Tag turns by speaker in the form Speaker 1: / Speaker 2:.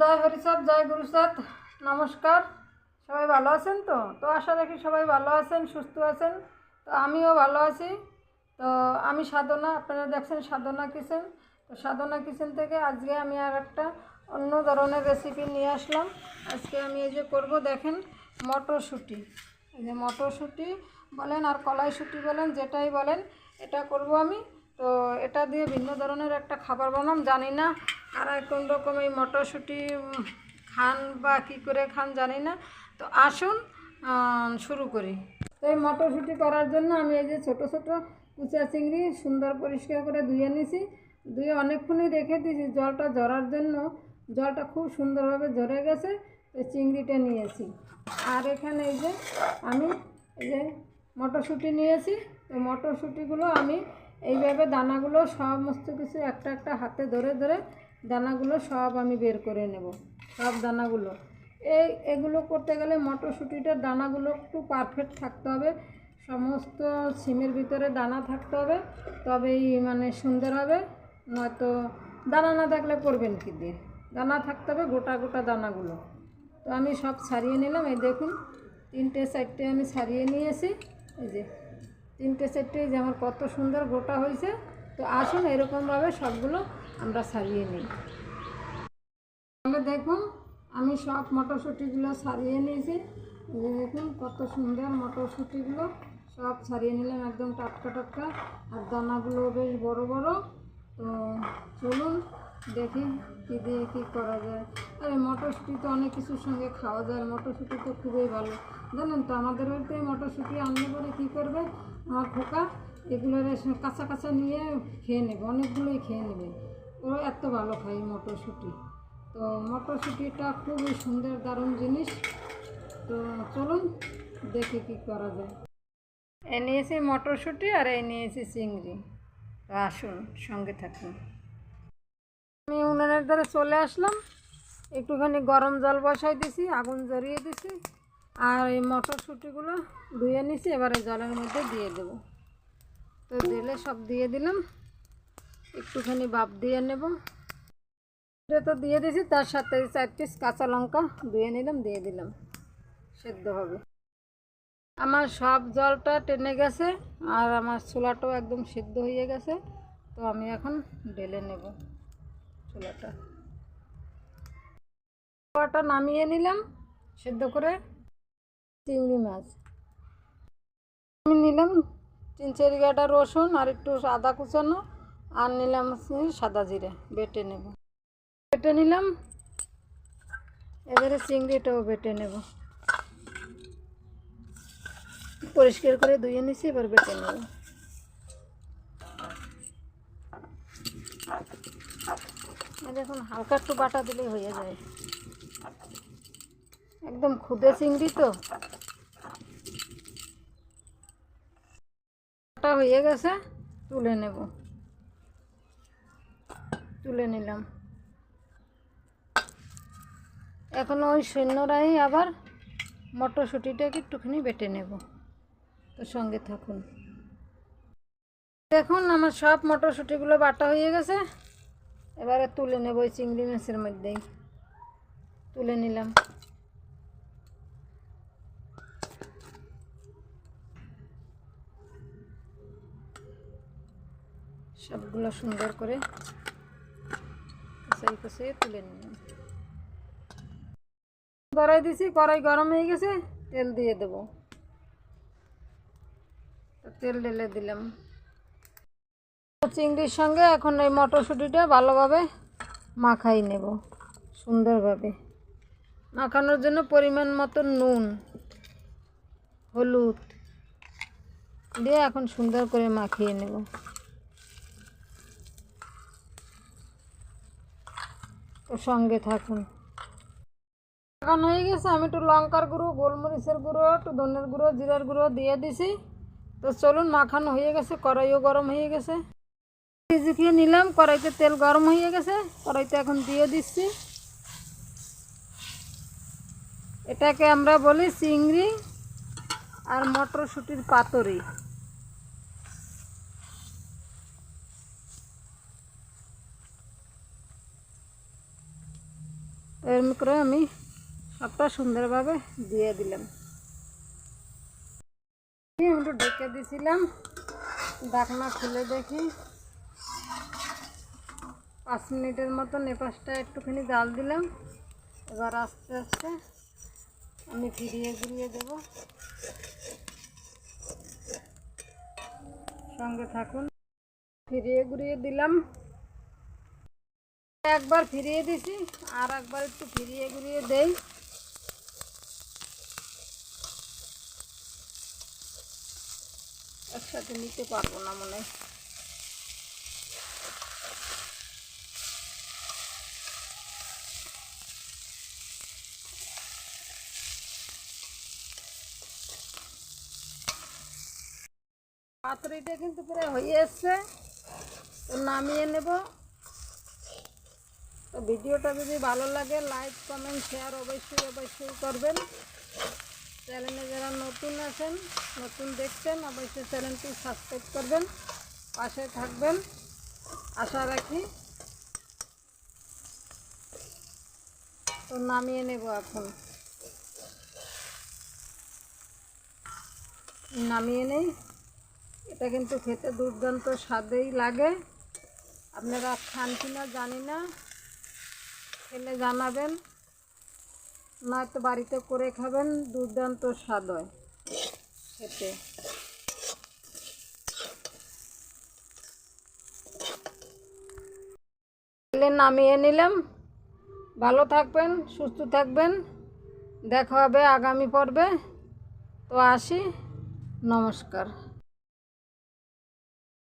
Speaker 1: জয় হরিচাঁদ জয় গুরুচাঁদ নমস্কার। সবাই ভালো আছেন তো? তো আশা রাখি সবাই ভালো আছেন, সুস্থ আছেন। তো আমিও ভালো আছি। তো আমি সাধনা, আপনারা দেখছেন সাধনা কিচেন। তো সাধনা কিচেন থেকে আজকে আমি আর একটা অন্য ধরনের রেসিপি নিয়ে আসলাম। আজকে আমি এই যে করব, দেখেন মটরশুঁটি। এই যে মটরশুঁটি বলেন আর কলাইশুঁটি বলেন, যেটাই বলেন, এটা করব আমি। তো এটা দিয়ে ভিন্ন ধরনের একটা খাবার বানাম, জানি না আর কোন রকম এই মটরশুঁটি খান বা কী করে খান জানি না। তো আসুন শুরু করি। তো এই মটরশুঁটি করার জন্য আমি এই যে ছোট ছোট কুচা চিংড়ি সুন্দর পরিষ্কার করে ধুয়ে নিছি। ধুয়ে অনেকক্ষণই রেখে দিয়েছি, জলটা ঝরার জন্য। জলটা খুব সুন্দরভাবে ঝরে গেছে, তো চিংড়িটা নিয়েছি। আর এখানে এই যে আমি এই যে মটরশুঁটি নিয়েছি, তো মটরশুঁটিগুলো আমি এইভাবে দানাগুলো সমস্ত কিছু একটা একটা হাতে ধরে ধরে দানাগুলো সব আমি বের করে নেব, সব দানাগুলো। এই এগুলো করতে গেলে মটরশুঁটিটার দানাগুলো একটু পারফেক্ট থাকতে হবে, সমস্ত সিমের ভিতরে দানা থাকতে হবে, তবেই মানে সুন্দর হবে, নয়তো দানা না থাকলে করবেন কি দিয়ে? দানা থাকতে হবে গোটা গোটা দানাগুলো। তো আমি সব ছাড়িয়ে নিলাম, এই দেখুন, তিনটে চারটে আমি ছাড়িয়ে নিয়েছি, এই যে। তিনটে চারটে এই যে আমার কত সুন্দর গোটা হয়েছে, তো আসুন এরকমভাবে সবগুলো আমরা সারিয়ে নিই। তাহলে দেখুন, আমি সব মটরশুঁটিগুলো সারিয়ে নিয়েছি। দেখুন, কত সুন্দর মটরশুঁটিগুলো সব ছাড়িয়ে নিলাম একদম টাটকা টাটকা। আর দানাগুলো বেশ বড় বড়। তো চলুন দেখি কী দিয়ে কী করা যায়। আর মটরশুঁটি তো অনেক কিছুর সঙ্গে খাওয়া যায়, মটরশুঁটি তো খুবই ভালো। জানেন তো, আমাদের বাড়িতে মটরশুঁটি আনলে পরে কী করবে? আমার খোকা এগুলোর কাঁচা কাঁচা নিয়ে খেয়ে নেবে, অনেকগুলোই খেয়ে নেবে। ওরা এত ভালো খায় মটরশুঁটি। তো মটরশুঁটিটা খুবই সুন্দর, দারুণ জিনিস। তো চলুন দেখি কি করা যায়। এ নিয়েছি মটরশুঁটি আর এই নিয়েছি চিংড়ি। তো আসুন সঙ্গে থাকুন। আমি উনানের ধারে চলে আসলাম। একটুখানি গরম জল বসাই দিছি, আগুন জ্বরিয়ে দিছি, আর এই মটরশুঁটিগুলো ধুয়ে নিছি, এবারে জলের মধ্যে দিয়ে দেবো। তো দিলে সব দিয়ে দিলাম, একটুখানি ভাপ দিয়ে নেব। তো দিয়ে দিয়েছি তার সাথে চার পিস কাঁচা লঙ্কা ধুয়ে নিলাম, দিয়ে দিলাম, সেদ্ধ হবে। আমার সব জলটা টেনে গেছে, আর আমার ছোলাটাও একদম সিদ্ধ হয়ে গেছে, তো আমি এখন ঢেলে নেব ছোলাটা ছোলাটা নামিয়ে নিলাম, সেদ্ধ করে চিংড়ি মাছ। আমি নিলাম তিন চারি গাটা রসুন আর একটু আদা কুচানো আর নিলাম সাদা জিরে, বেটে নেব। বেটে নিলাম, এবারে চিংড়িটাও বেটে নেব। পরিষ্কার করে ধুয়ে নিছি, এবার বেটে নেব। দেখুন, হালকা একটু বাটা দিলেই হয়ে যায়। একদম খুদে চিংড়ি তো। বাটা হয়ে গেছে, তুলে নেব। তুলে নিলাম। এখন ওই সৈন্যরাই আবার মটরশুঁটিটাকে একটুখানি বেটে নেব। তো সঙ্গে থাকুন। দেখুন, আমার সব মটরশুঁটিগুলো বাটা হয়ে গেছে। এবারে তুলে নেব ওই চিংড়ি মাছের মধ্যেই। তুলে নিলাম। সবগুলো সুন্দর করে কষাই কষাই তুলে নিলাম। ধরাই দিছি, কড়াই গরম হয়ে গেছে, তেল দিয়ে দেব। তেল ঢেলে দিলাম। চিংড়ির সঙ্গে এখন এই মটরশুঁটিটা ভালোভাবে মাখাই নেব, সুন্দরভাবে। মাখানোর জন্য পরিমাণ মতো নুন, হলুদ দিয়ে এখন সুন্দর করে মাখিয়ে নেব। তো সঙ্গে থাকুন। এখন হয়ে গেছে, আমি একটু লঙ্কার গুঁড়ো, গোলমরিচের গুঁড়ো, একটু ধনের গুঁড়ো, জিরার গুঁড়ো দিয়ে দিছি। তো চলুন, মাখানো হয়ে গেছে, কড়াইও গরম হয়ে গেছে। জিখিয়ে নিলাম, কড়াইতে তেল গরম হয়ে গেছে, কড়াইতে এখন দিয়ে দিচ্ছি। এটাকে আমরা বলি চিংড়ি আর মটরশুঁটির পাতরি। তো এরম করে আমি সবটা সুন্দরভাবে দিয়ে দিলাম। একটু ঢেকে দিছিলাম ডাকনা খুলে দেখি। পাঁচ মিনিটের মতন এ পাশটা একটুখানি জাল দিলাম, এবার আস্তে আস্তে আমি ফিরিয়ে ঘুরিয়ে দেব। সঙ্গে থাকুন। ফিরিয়ে ঘুরিয়ে দিলাম। একবার ফিরিয়ে দিছি, আর একবার একটু ফিরিয়ে ঘুরিয়ে দেই। একসাথে নিতে পারব না মনে হয়। পাতুরিটা কিন্তু পুরো হয়ে এসছে। তো নামিয়ে নেব। তো ভিডিওটা যদি ভালো লাগে লাইক কমেন্ট শেয়ার অবশ্যই অবশ্যই করবেন। চ্যানেলে যারা নতুন আছেন, নতুন দেখছেন, অবশ্যই চ্যানেলটি সাবস্ক্রাইব করবেন, পাশে থাকবেন। আশা রাখি। তো নামিয়ে নেব এখন। নামিয়ে নেই। এটা কিন্তু খেতে দুর্দান্ত স্বাদেই লাগে। আপনারা খান কিনা জানি না, খেলে জানাবেন, নয়তো বাড়িতে করে খাবেন, দুর্দান্ত স্বাদ হয় খেতে। নামিয়ে নিলাম। ভালো থাকবেন, সুস্থ থাকবেন। দেখা হবে আগামী পর্বে। তো আসি, নমস্কার।